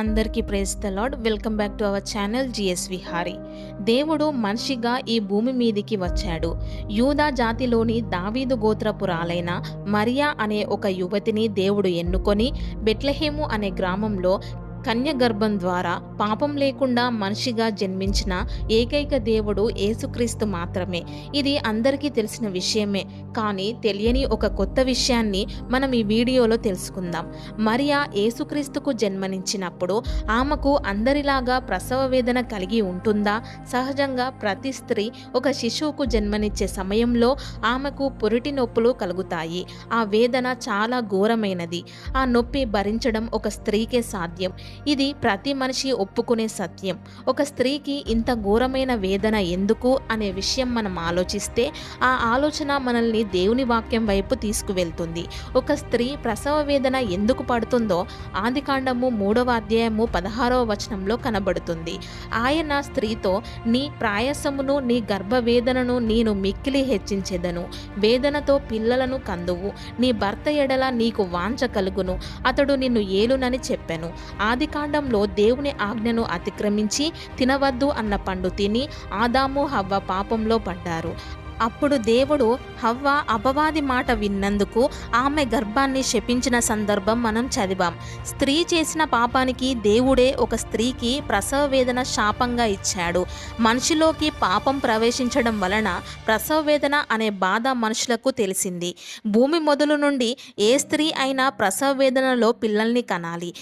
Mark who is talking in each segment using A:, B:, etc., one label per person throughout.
A: అందరికీ praise the Lord welcome back to our channel GS Vihari దేవుడు మనిషిగా ఈ భూమి మీదికి వచ్చాడు. యూదా జాతిలోని దావీదు గోత్రపురాలైన మరియా అనే ఒక యువతిని దేవుడు ఎన్నుకొని బెట్లహేము అనే గ్రామంలో కన్య గర్భం ద్వారా పాపం లేకుండా మనిషిగా జన్మించిన ఏకైక దేవుడు ఏసుక్రీస్తు మాత్రమే. ఇది అందరికీ తెలిసిన విషయమే. కానీ తెలియని ఒక కొత్త విషయాన్ని మనం ఈ వీడియోలో తెలుసుకుందాం. మరియా ఏసుక్రీస్తుకు జన్మనించినప్పుడు ఆమెకు అందరిలాగా ప్రసవ వేదన కలిగి ఉంటుందా? సహజంగా ప్రతి స్త్రీ ఒక శిశువుకు జన్మనిచ్చే సమయంలో ఆమెకు పురిటి నొప్పులు కలుగుతాయి. ఆ వేదన చాలా ఘోరమైనది. ఆ నొప్పి భరించడం ఒక స్త్రీకే సాధ్యం. ఇది ప్రతి మనిషి ఒప్పుకునే సత్యం. ఒక స్త్రీకి ఇంత ఘోరమైన వేదన ఎందుకు అనే విషయం మనం ఆలోచిస్తే ఆ ఆలోచన మనల్ని దేవుని వాక్యం వైపు తీసుకువెళ్తుంది. ఒక స్త్రీ ప్రసవ వేదన ఎందుకు పడుతుందో ఆదికాండము మూడవ అధ్యాయము పదహారవ వచనంలో కనబడుతుంది. ఆయన స్త్రీతో నీ ప్రాయసమును నీ గర్భవేదనను నేను మిక్కిలి హెచ్చించెదను. వేదనతో పిల్లలను కందువు. నీ భర్త ఎడల నీకు వాంచ కలుగును. అతడు నిన్ను ఏలునని చెప్పెను. ఆదికాండంలో దేవుని ఆజ్ఞను అతిక్రమించి తినవద్దు అన్న పండు తిని ఆదాము హవ్వ పాపంలో పడ్డారు. అప్పుడు దేవుడు హవ్వ అపవాది మాట విన్నందుకు ఆమె గర్భాన్ని శపించిన సందర్భం మనం చదివాం. స్త్రీ చేసిన పాపానికి దేవుడే ఒక స్త్రీకి ప్రసవ వేదన శాపంగా ఇచ్చాడు. మనిషిలోకి పాపం ప్రవేశించడం వలన ప్రసవ వేదన అనే బాధ మనుషులకు తెలిసింది. భూమి మొదలు నుండి ఏ స్త్రీ అయినా ప్రసవ వేదనలో పిల్లల్ని కనాలి.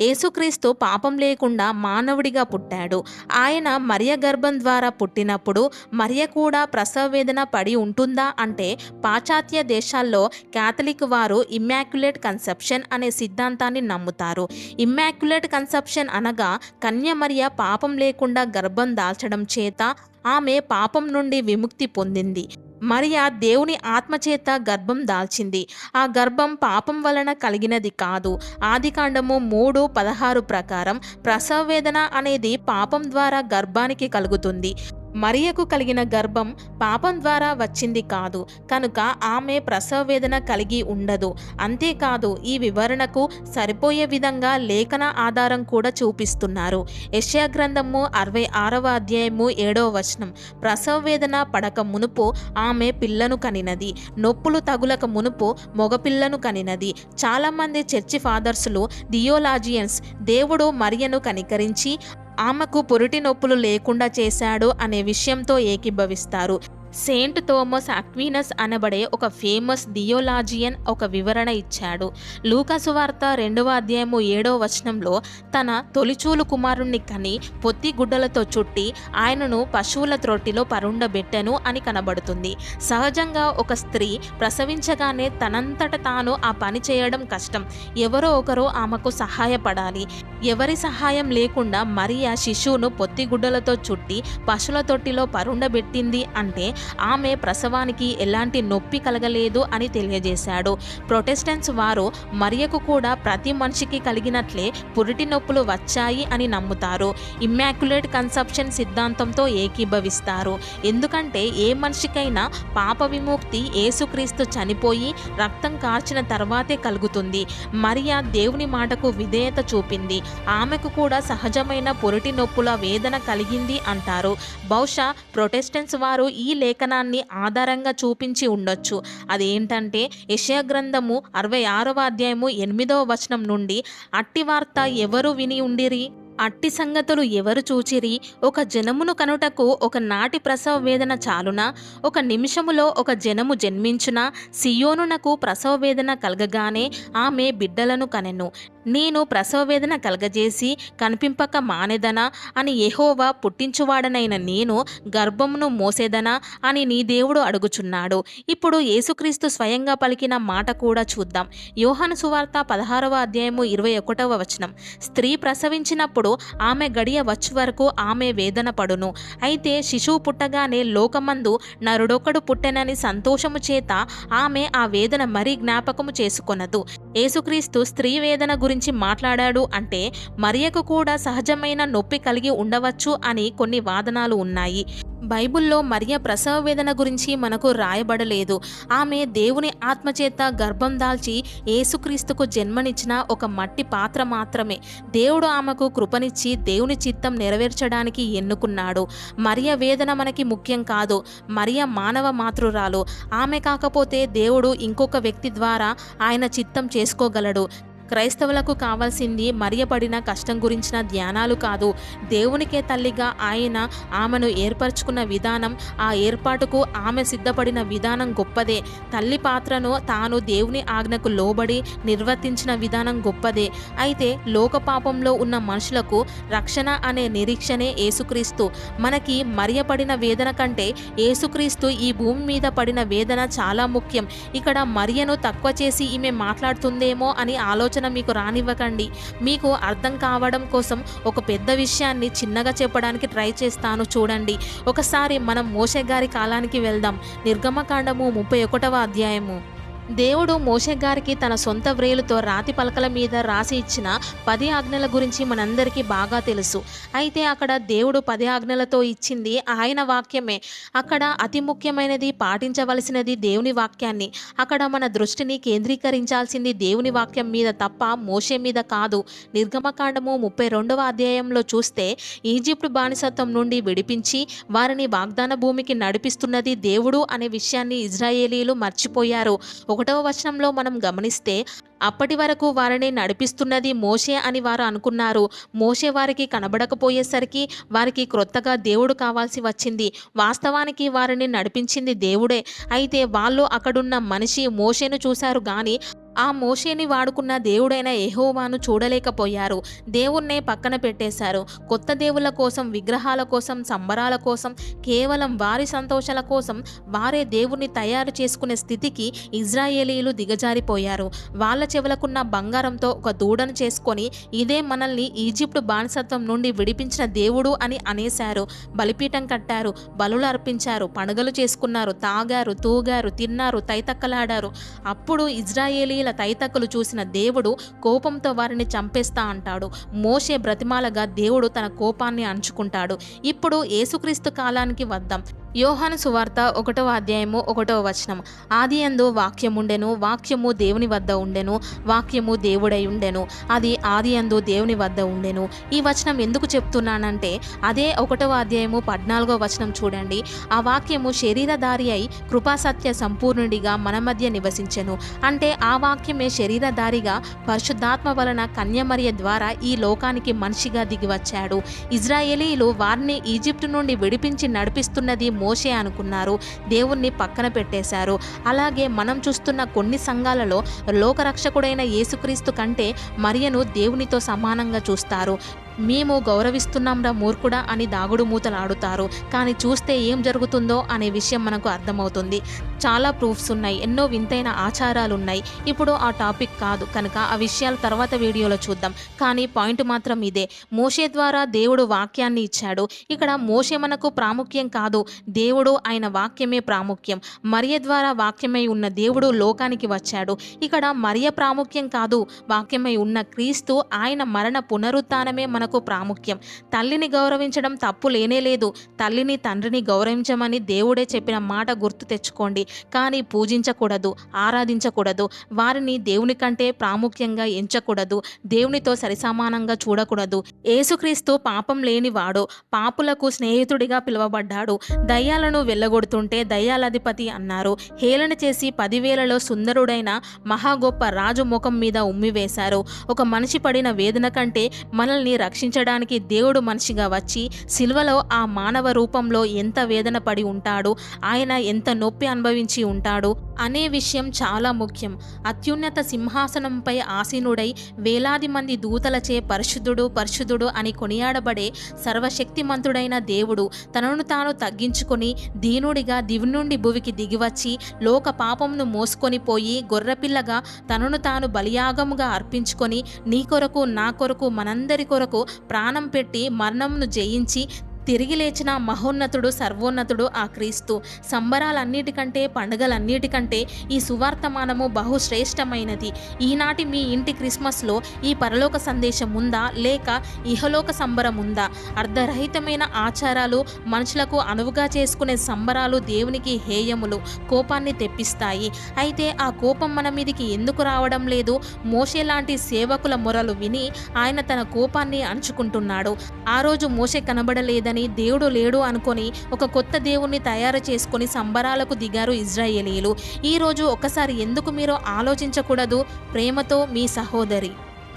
A: యేసుక్రీస్తు పాపం లేకుండా మానవుడిగా పుట్టాడు. ఆయన మరియ గర్భం ద్వారా పుట్టినప్పుడు మరియ కూడా ప్రసవ వేదన పడి ఉంటుందా అంటే పాశ్చాత్య దేశాల్లో క్యాథలిక్ వారు ఇమ్మాక్యులేట్ కన్సెప్షన్ అనే సిద్ధాంతాన్ని నమ్ముతారు. ఇమ్మాక్యులేట్ కన్సెప్షన్ అనగా కన్య మరియ పాపం లేకుండా గర్భం దాల్చడం చేత ఆమె పాపం నుండి విముక్తి పొందింది. మరియా దేవుని ఆత్మచేత గర్భం దాల్చింది. ఆ గర్భం పాపం వలన కలిగినది కాదు. ఆదికాండము మూడు పదహారు ప్రకారం ప్రసవ వేదన అనేది పాపం ద్వారా గర్భానికి కలుగుతుంది. మరియకు కలిగిన గర్భం పాపం ద్వారా వచ్చింది కాదు కనుక ఆమె ప్రసవ వేదన కలిగి ఉండదు. అంతేకాదు ఈ వివరణకు సరిపోయే విధంగా లేఖన ఆధారం కూడా చూపిస్తున్నారు. యెషయా గ్రంథము అరవై ఆరవ అధ్యాయము ఏడవ వచనం. ప్రసవ వేదన పడక మునుపు ఆమె పిల్లను కనినది. నొప్పులు తగులక మునుపు మగపిల్లను కనినది. చాలామంది చర్చి ఫాదర్స్లు దియోలాజియన్స్ దేవుడు మరియను కనికరించి ఆమెకు పురిటి నొప్పులు లేకుండా చేశాడు అనే విషయంతో ఏకీభవిస్తారు. సెయింట్ థోమస్ అక్వీనస్ అనబడే ఒక ఫేమస్ థియోలాజియన్ ఒక వివరణ ఇచ్చాడు. లూకాసు వార్త రెండవ అధ్యాయము ఏడవ వచనంలో తన తొలిచూలు కుమారుణ్ణి కని పొత్తి గుడ్డలతో చుట్టి ఆయనను పశువుల త్రొట్టిలో పరుండబెట్టెను అని కనబడుతుంది. సహజంగా ఒక స్త్రీ ప్రసవించగానే తనంతట తాను ఆ పని చేయడం కష్టం. ఎవరో ఒకరు ఆమెకు సహాయపడాలి. ఎవరి సహాయం లేకుండా మరియా శిశువును పొత్తిగుడ్డలతో చుట్టి పశువుల తొట్టిలో పరుండబెట్టింది అంటే ఆమె ప్రసవానికి ఎలాంటి నొప్పి కలగలేదు అని తెలియజేశాడు. ప్రొటెస్టెంట్స్ వారు మరియకు కూడా ప్రతి మనిషికి కలిగినట్లే పురిటి నొప్పులు వచ్చాయి అని నమ్ముతారు. ఇమ్మాక్యులేట్ కన్సెప్షన్ సిద్ధాంతంతో ఏకీభవిస్తారు. ఎందుకంటే ఏ మనిషికైనా పాప విముక్తి ఏసుక్రీస్తు చనిపోయి రక్తం కార్చిన తర్వాతే కలుగుతుంది. మరియా దేవుని మాటకు విధేయత చూపింది. ఆమెకు కూడా సహజమైన పొరిటి నొప్పుల వేదన కలిగింది అంటారు. బహుశా ప్రొటెస్టెంట్స్ వారు ఈ లే లేఖనాన్ని ఆధారంగా చూపించి ఉండొచ్చు. అదేంటంటే యశయ గ్రంథము అరవై ఆరవ అధ్యాయము ఎనిమిదవ వచనం నుండి అట్టి వార్త ఎవరు విని ఉండిరి? అట్టి సంగతులు ఎవరు చూచిరి? ఒక జనమును కనుటకు ఒక నాటి ప్రసవ వేదన చాలునా? ఒక నిమిషములో ఒక జనము జన్మించున? సియోనునకు ప్రసవ వేదన కలగగానే ఆమె బిడ్డలను కనెను. నేను ప్రసవ వేదన కలగజేసి కనిపింపక మానేదనా? అని యెహోవా పుట్టించువాడనైన నేను గర్భమును మోసేదనా? అని నీ దేవుడు అడుగుచున్నాడు. ఇప్పుడు యేసుక్రీస్తు స్వయంగా పలికిన మాట కూడా చూద్దాం. యోహాను సువార్త పదహారవ అధ్యాయము ఇరవై ఒకటవ వచనం. స్త్రీ ప్రసవించినప్పుడు ఆమె గడియ వచ్చు వరకు ఆమె వేదన పడును. అయితే శిశువు పుట్టగానే లోకమందు నరుడొకడు పుట్టెనని సంతోషము చేత ఆమె ఆ వేదన మరీ జ్ఞాపకము చేసుకొనదు. యేసుక్రీస్తు స్త్రీ వేదన గురించి గురించి మాట్లాడాడు అంటే మరియకు కూడా సహజమైన నొప్పి కలిగి ఉండవచ్చు అని కొన్ని వాదనాలు ఉన్నాయి. బైబిల్లో మరియ ప్రసవ వేదన గురించి మనకు రాయబడలేదు. ఆమె దేవుని ఆత్మచేత గర్భం దాల్చి ఏసుక్రీస్తుకు జన్మనిచ్చిన ఒక మట్టి పాత్ర మాత్రమే. దేవుడు ఆమెకు కృపనిచ్చి దేవుని చిత్తం నెరవేర్చడానికి ఎన్నుకున్నాడు. మరియ వేదన మనకి ముఖ్యం కాదు. మరియ మానవ మాతృరాలు. ఆమె కాకపోతే దేవుడు ఇంకొక వ్యక్తి ద్వారా ఆయన చిత్తం చేసుకోగలడు. క్రైస్తవులకు కావాల్సింది మరియపడిన కష్టం గురించిన ధ్యానాలు కాదు. దేవునికే తల్లిగా ఆయన ఆమెను ఏర్పరచుకున్న విధానం ఆ ఏర్పాటుకు ఆమె సిద్ధపడిన విధానం గొప్పదే. తల్లి పాత్రను తాను దేవుని ఆజ్ఞకు లోబడి నిర్వర్తించిన విధానం గొప్పదే. అయితే లోకపాపంలో ఉన్న మనుషులకు రక్షణ అనే నిరీక్షనే యేసుక్రీస్తు. మనకి మరియపడిన వేదన కంటే ఏసుక్రీస్తు ఈ భూమి మీద పడిన వేదన చాలా ముఖ్యం. ఇక్కడ మరియను తక్కువ చేసి ఈమె మాట్లాడుతుందేమో అని ఆలోచన మీకు రానివ్వకండి. మీకు అర్థం కావడం కోసం ఒక పెద్ద విషయాన్ని చిన్నగా చెప్పడానికి ట్రై చేస్తాను చూడండి. ఒకసారి మనం మోషే గారి కాలానికి వెళ్దాం. నిర్గమకాండము ముప్పై ఒకటవ అధ్యాయము. దేవుడు మోషే గారికి తన సొంత వ్రేలుతో రాతి పలకల మీద రాసి ఇచ్చిన పది ఆజ్ఞల గురించి మనందరికీ బాగా తెలుసు. అయితే అక్కడ దేవుడు పది ఆజ్ఞలతో ఇచ్చింది ఆయన వాక్యమే. అక్కడ అతి ముఖ్యమైనది పాటించవలసినది దేవుని వాక్యాన్ని. అక్కడ మన దృష్టిని కేంద్రీకరించాల్సింది దేవుని వాక్యం మీద తప్ప మోషే మీద కాదు. నిర్గమకాండము ముప్పై రెండవ అధ్యాయంలో చూస్తే ఈజిప్ట్ బానిసత్వం నుండి విడిపించి వారిని వాగ్దాన భూమికి నడిపిస్తున్నది దేవుడు అనే విషయాన్ని ఇజ్రాయేలీలు మర్చిపోయారు. ఒకటవ వచనంలో మనం గమనిస్తే అప్పటి వరకు వారిని నడిపిస్తున్నది మోషే అని వారు అనుకున్నారు. మోషే వారికి కనబడకపోయేసరికి వారికి క్రొత్తగా దేవుడు కావాల్సి వచ్చింది. వాస్తవానికి వారిని నడిపించింది దేవుడే. అయితే వాళ్ళు అక్కడున్న మనిషి మోషేను చూశారు కానీ ఆ మోషేని వాడుకున్న దేవుడైన ఎహోవాను చూడలేకపోయారు. దేవుణ్ణే పక్కన పెట్టేశారు. కొత్త దేవుళ్ళ కోసం విగ్రహాల కోసం సంబరాల కోసం కేవలం వారి సంతోషాల కోసం వారే దేవుణ్ణి తయారు చేసుకునే స్థితికి ఇజ్రాయేలీలు దిగజారిపోయారు. వాళ్ళ చెవులకున్న బంగారంతో ఒక దూడను చేసుకొని ఇదే మనల్ని ఈజిప్టు బానిసత్వం నుండి విడిపించిన దేవుడు అని అనేశారు. బలిపీఠం కట్టారు బలులు అర్పించారు పండుగలు చేసుకున్నారు తాగారు తూగారు తిన్నారు తైతక్కలాడారు. అప్పుడు ఇజ్రాయేలీల తైతక్కలు చూసిన దేవుడు కోపంతో వారిని చంపేస్తా అంటాడు. మోషే బ్రతిమాలగా దేవుడు తన కోపాన్ని అంచుకుంటాడు. ఇప్పుడు యేసుక్రీస్తు కాలానికి వద్దాం. యోహాను సువార్త ఒకటవ అధ్యాయము ఒకటవ వచనం. ఆది ఎందు వాక్యముండెను వాక్యము దేవుని వద్ద ఉండెను వాక్యము దేవుడై ఉండెను. అది ఆది ఎందు దేవుని వద్ద ఉండెను. ఈ వచనం ఎందుకు చెప్తున్నానంటే అదే ఒకటవ అధ్యాయము పద్నాలుగో వచనం చూడండి. ఆ వాక్యము శరీరధారి అయి కృపాసత్య సంపూర్ణుడిగా మన మధ్య నివసించెను. అంటే ఆ వాక్యమే శరీరధారిగా పరిశుద్ధాత్మ వలన కన్యమర్య ద్వారా ఈ లోకానికి మనిషిగా దిగివచ్చాడు. ఇజ్రాయేలీలు వారిని ఈజిప్టు నుండి విడిపించి నడిపిస్తున్నది మోషే అనుకున్నారు. దేవుణ్ణి పక్కన పెట్టేశారు. అలాగే మనం చూస్తున్న కొన్ని సంఘాలలో లోకరక్షకుడైన యేసుక్రీస్తు కంటే మరియను దేవునితో సమానంగా చూస్తారు. మేము గౌరవిస్తున్నాంరా మూర్ఖుడా అని దాగుడు మూతలాడుతారు. కానీ చూస్తే ఏం జరుగుతుందో అనే విషయం మనకు అర్థమవుతుంది. చాలా ప్రూఫ్స్ ఉన్నాయి. ఎన్నో వింతైన ఆచారాలు ఉన్నాయి ఇప్పుడు ఆ టాపిక్ కాదు. కనుక ఆ విషయాలు తర్వాత వీడియోలో చూద్దాం. కానీ పాయింట్ మాత్రం ఇదే. మోషే ద్వారా దేవుడు వాక్యాన్ని ఇచ్చాడు. ఇక్కడ మోషే మనకు ప్రాముఖ్యం కాదు. దేవుడు ఆయన వాక్యమే ప్రాముఖ్యం. మరియ ద్వారా వాక్యమై ఉన్న దేవుడు లోకానికి వచ్చాడు. ఇక్కడ మరియ ప్రాముఖ్యం కాదు. వాక్యమై ఉన్న క్రీస్తు ఆయన మరణ పునరుత్థానమే మనకు ప్రాముఖ్యం. తల్లిని గౌరవించడం తప్పు లేనే లేదు. తల్లిని తండ్రిని గౌరవించమని దేవుడే చెప్పిన మాట గుర్తు తెచ్చుకోండి. కానీ పూజించకూడదు ఆరాధించకూడదు. వారిని దేవుని కంటే ప్రాముఖ్యంగా ఎంచకూడదు. దేవునితో సరిసమానంగా చూడకూడదు. యేసుక్రీస్తు పాపం లేనివాడు పాపులకు స్నేహితుడిగా పిలువబడ్డాడు. దయ్యాలను వెళ్ళగొడుతుంటే దయ్యాలధిపతి అన్నారు. హేళన చేసి పదివేలలో సుందరుడైన మహా గొప్ప రాజు ముఖం మీద ఉమ్మివేశారు ఒక మనిషి పడిన వేదన కంటే మనల్ని రక్షించడానికి దేవుడు మనిషిగా వచ్చి సిల్వలో ఆ మానవ రూపంలో ఎంత వేదన పడి ఉంటాడు ఆయన ఎంత నొప్పి అనుభవించి ఉంటాడు అనే విషయం చాలా ముఖ్యం. అత్యున్నత సింహాసనంపై ఆసీనుడై వేలాది మంది దూతలచే పరిశుద్ధుడు పరిశుద్ధుడు అని కొనియాడబడే సర్వశక్తిమంతుడైన దేవుడు తనను తాను తగ్గించుకొని దీనుడిగా దివి నుండి భువికి దిగివచ్చి లోక పాపంను మోసుకొని పోయి గొర్రెపిల్లగా తనను తాను బలియాగముగా అర్పించుకొని నీ కొరకు నా కొరకు మనందరి కొరకు ప్రాణం పెట్టి మరణంను జయించి తిరిగి లేచిన మహోన్నతుడు సర్వోన్నతుడు ఆ క్రీస్తు. సంబరాలన్నిటికంటే పండుగలన్నిటికంటే ఈ సువార్తమానము బహుశ్రేష్టమైనది. ఈనాటి మీ ఇంటి క్రిస్మస్లో ఈ పరలోక సందేశం ఉందా లేక ఇహలోక సంబరం ఉందా అర్ధరహితమైన ఆచారాలు మనుషులకు అనువుగా చేసుకునే సంబరాలు దేవునికి హేయములు కోపాన్ని తెప్పిస్తాయి. అయితే ఆ కోపం మన మీదికి ఎందుకు రావడం లేదు? మోషే లాంటి సేవకుల మొరలు విని ఆయన తన కోపాన్ని అణుచుకుంటున్నాడు ఆ రోజు మోషే కనబడలేదని దేవుడు లేడు అనుకొని ఒక కొత్త దేవుణ్ణి తయారు చేసుకొని సంబరాలకు దిగారు ఇజ్రాయేలీలు ఈరోజు ఒక్కసారి ఎందుకు మీరు ఆలోచించకూడదు? ప్రేమతో మీ సహోదరి.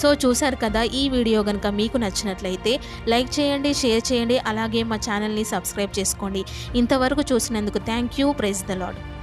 A: సో చూశారు కదా ఈ వీడియో కనుక మీకు నచ్చినట్లయితే లైక్ చేయండి షేర్ చేయండి అలాగే మా ఛానల్ని సబ్స్క్రైబ్ చేసుకోండి. ఇంతవరకు చూసినందుకు thank you praise the Lord